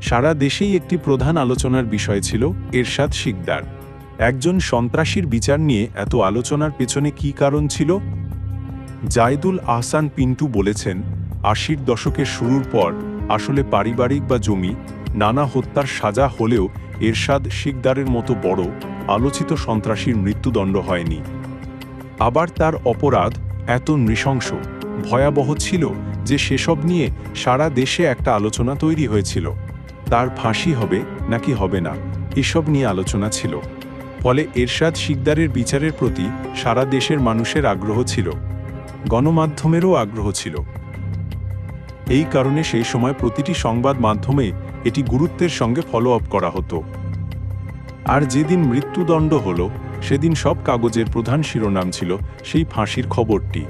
সারা দেশেই একটি প্রধান আলোচনার বিষয় ছিল এরশাদ শিকদার। একজন সন্ত্রাসীর বিচার নিয়ে এত আলোচনার পেছনে কী কারণ ছিল? জায়দুল আহসান পিন্টু বলেছেন, আশির দশকের শুরুর পর আসলে পারিবারিক বা জমি, নানা হত্যার সাজা হলেও এরশাদ শিকদারের মতো বড়, আলোচিত সন্ত্রাসীর মৃত্যুদণ্ড হয়নি। আবার তার অপরাধ এত নৃশংস, ভয়াবহ ছিল যে সেসব নিয়ে সারা দেশে একটা আলোচনা তৈরি হয়েছিল। তার ফাঁসি হবে নাকি হবে না, এসব নিয়ে আলোচনা ছিল। ফলে এরশাদ শিকদারের বিচারের প্রতি সারা দেশের মানুষের আগ্রহ ছিল, গণমাধ্যমেরও আগ্রহ ছিল। এই কারণে সেই সময় প্রতিটি সংবাদ মাধ্যমে এটি গুরুত্বের সঙ্গে ফলো আপ করা হতো। আর যেদিন মৃত্যুদণ্ড হলো, সেদিন সব কাগজের প্রধান শিরোনাম ছিল সেই ফাঁসির খবরটি।